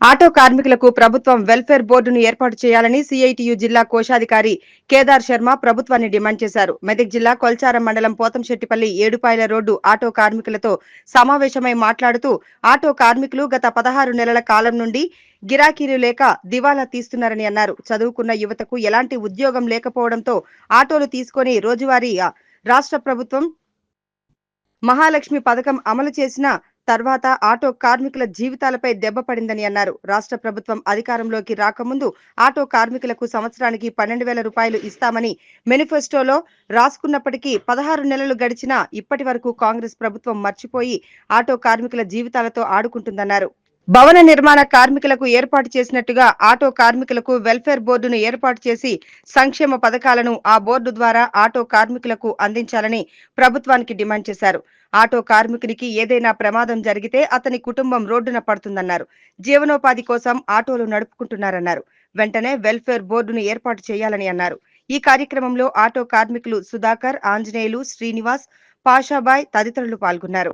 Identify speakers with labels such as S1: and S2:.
S1: Auto కార్మికులకు ప్రభుత్వం welfare బోర్డును ఏర్పాటు చేయాలని సిఐటియు జిల్లా కోశాధికారి కేదార్ శర్మ ప్రభుత్వాన్ని డిమాండ్ చేశారు. మెదక్ జిల్లా కొల్చారం మండలం పోతంశెట్టిపల్లి ఏడుపాయల రోడ్డు ఆటో కార్మికులతో సమావేశమై మాట్లాడుతూ ఆటో కార్మికులు గత పదహారు నెలల కాలం నుండి గిరాకీలు లేక దివాలా తీస్తున్నారని అన్నారు. చదువుకున్న యువతకు ఎలాంటి ఉద్యోగం లేకపోవడంతో ఆటోలు తీసుకొని రోజువారీ రాష్ట్ర ప్రభుత్వం మహాలక్ష్మి పథకం అమలు చేసిన తర్వాత ఆటో కార్మికుల జీవితాలపై దెబ్బ పడిందని అన్నారు. రాష్ట్ర ప్రభుత్వం అధికారంలోకి రాకముందు ఆటో కార్మికులకు సంవత్సరానికి పన్నెండు వేల రూపాయలు ఇస్తామని మేనిఫెస్టోలో రాసుకున్నప్పటికీ పదహారు నెలలు గడిచినా ఇప్పటి వరకు కాంగ్రెస్ ప్రభుత్వం మర్చిపోయి ఆటో కార్మికుల జీవితాలతో ఆడుకుంటుందన్నారు. భవన నిర్మాణ కార్మికులకు ఏర్పాటు చేసినట్టుగా ఆటో కార్మికులకు వెల్ఫేర్ బోర్డును ఏర్పాటు చేసి సంక్షేమ పథకాలను ఆ బోర్డు ద్వారా ఆటో కార్మికులకు అందించాలని ప్రభుత్వానికి డిమాండ్ చేశారు. ఆటో కార్మికునికి ఏదైనా ప్రమాదం జరిగితే అతని కుటుంబం రోడ్డున పడుతుందన్నారు. జీవనోపాధి కోసం ఆటోలు నడుపుకుంటున్నారన్నారు. వెంటనే వెల్ఫేర్ బోర్డును ఏర్పాటు చేయాలని అన్నారు. ఈ కార్యక్రమంలో ఆటో కార్మికులు సుధాకర్ ఆంజనేయులు శ్రీనివాస్ పాషాబాయ్ తదితరులు పాల్గొన్నారు.